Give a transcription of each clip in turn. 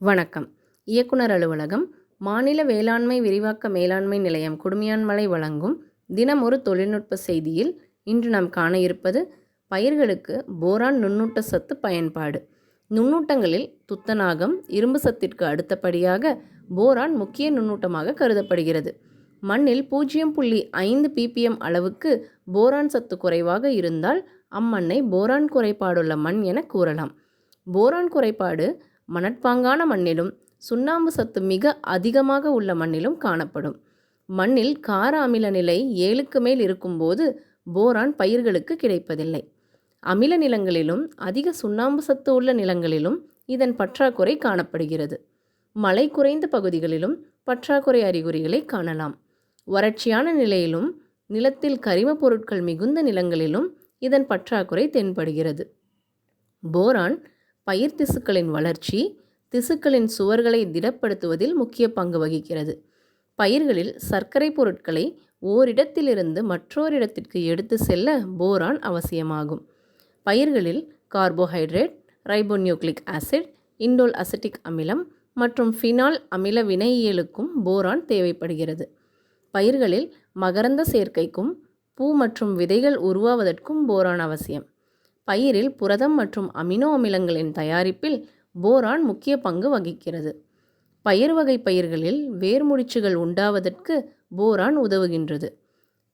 வணக்கம். இயக்குனர் அலுவலகம் மாநில வேளாண்மை விரிவாக்க மேலாண்மை நிலையம் குடுமியான்மலை வழங்கும் தினமொரு தொழில்நுட்ப செய்தியில் இன்று நாம் காண இருப்பது பயிர்களுக்கு போரான் நுண்ணூட்ட சத்து பயன்பாடு. நுண்ணூட்டங்களில் துத்தநாகம் இரும்பு சத்திற்கு அடுத்தபடியாக போரான் முக்கிய நுண்ணூட்டமாக கருதப்படுகிறது. மண்ணில் பூஜ்ஜியம் புள்ளி ஐந்து பிபிஎம் அளவுக்கு போரான் சத்து குறைவாக இருந்தால் அம்மண்ணை போரான் குறைபாடுள்ள மண் என கூறலாம். போரான் குறைபாடு மணற்பாங்கான மண்ணிலும் சுண்ணாம்பு சத்து மிக அதிகமாக உள்ள மண்ணிலும் காணப்படும். மண்ணில் கார அமில நிலை ஏழுக்கு மேல் இருக்கும்போது போரான் பயிர்களுக்கு கிடைப்பதில்லை. அமில நிலங்களிலும் அதிக சுண்ணாம்பு சத்து உள்ள நிலங்களிலும் இதன் பற்றாக்குறை காணப்படுகிறது. மழை குறைந்த பகுதிகளிலும் பற்றாக்குறை அறிகுறிகளை காணலாம். வறட்சியான நிலையிலும் நிலத்தில் கரிமப் பொருட்கள் மிகுந்த நிலங்களிலும் இதன் பற்றாக்குறை தென்படுகிறது. போரான் பயிர் திசுக்களின் வளர்ச்சி திசுக்களின் சுவர்களை திடப்படுத்துவதில் முக்கிய பங்கு வகிக்கிறது. பயிர்களில் சர்க்கரை பொருட்களை ஓரிடத்திலிருந்து மற்றோரிடத்திற்கு எடுத்து செல்ல போரான் அவசியமாகும். பயிர்களில் carbohydrate ribonucleic acid indole acetic அமிலம் மற்றும் ஃபினால் அமில வினையியலுக்கும் போரான் தேவைப்படுகிறது. பயிர்களில் மகரந்த சேர்க்கைக்கும் பூ மற்றும் விதைகள் உருவாவதற்கும் போரான் அவசியம். பயிரில் புரதம் மற்றும் அமினோ அமிலங்களின் தயாரிப்பில் போரான் முக்கிய பங்கு வகிக்கிறது. பயிர் வகை பயிர்களில் வேர்முடிச்சுகள் உண்டாவதற்கு போரான் உதவுகின்றது.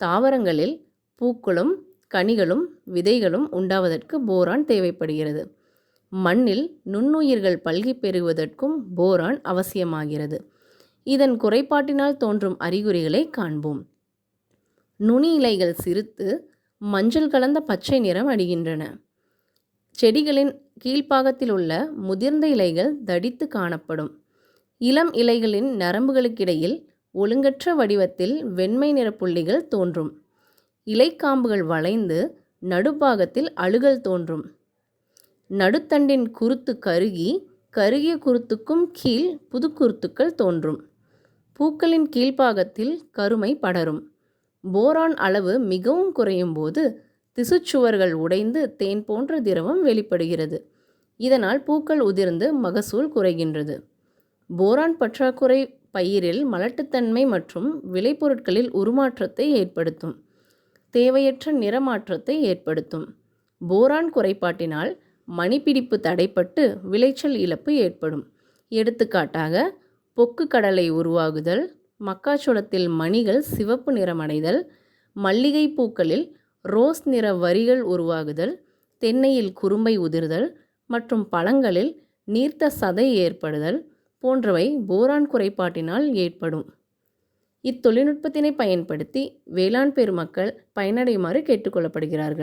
தாவரங்களில் பூக்களும் கனிகளும் விதைகளும் உண்டாவதற்கு போரான் தேவைப்படுகிறது. மண்ணில் நுண்ணுயிர்கள் பல்கி பெறுவதற்கும் போரான் அவசியமாகிறது. இதன் குறைபாட்டினால் தோன்றும் அறிகுறிகளை காண்போம். நுனி இலைகள் சிறுத்து மஞ்சள் கலந்த பச்சை நிறம் அடிகின்றன செடிகளின் கீழ்ப்பாகத்தில் உள்ள முதிர்ந்த இலைகள் தடித்து காணப்படும். இளம் இலைகளின் நரம்புகளுக்கிடையில் ஒழுங்கற்ற வடிவத்தில் வெண்மை நிற புள்ளிகள் தோன்றும். இலைக்காம்புகள் வளைந்து நடுப்பாகத்தில் அழுகல் தோன்றும். நடுத்தண்டின் குருத்து கருகி கருகிய குருத்துக்கும் கீழ் புது குருத்துக்கள் தோன்றும். பூக்களின் கீழ்ப்பாகத்தில் கருமை படரும். போரான் அளவு மிகவும் குறையும் போது திசுச்சுவர்கள் உடைந்து தேன் போன்ற திரவம் வெளிப்படுகிறது. இதனால் பூக்கள் உதிர்ந்து மகசூல் குறைகின்றது. போரான் பற்றாக்குறை பயிரில் மலட்டுத்தன்மை மற்றும் விளைபொருட்களில் உருமாற்றத்தை ஏற்படுத்தும். தேவையற்ற நிறமாற்றத்தை ஏற்படுத்தும். போரான் குறைபாட்டினால் மணிப்பிடிப்பு தடைப்பட்டு விளைச்சல் இழப்பு ஏற்படும். எடுத்துக்காட்டாக பொக்கு கடலை உருவாகுதல் மக்காச்சோளத்தில் மணிகள் சிவப்பு நிறமடைதல் மல்லிகை பூக்களில் ரோஸ் நிற வரிகள் உருவாகுதல் தென்னையில் குறும்பை உதிர்தல் மற்றும் பழங்களில் நீர்த்த சதை ஏற்படுதல் போன்றவை போரான் குறைபாட்டினால் ஏற்படும். இத்தொழில்நுட்பத்தினை பயன்படுத்தி வேளாண் பெருமக்கள் பயனடையுமாறு கேட்டுக்கொள்ளப்படுகிறார்கள்.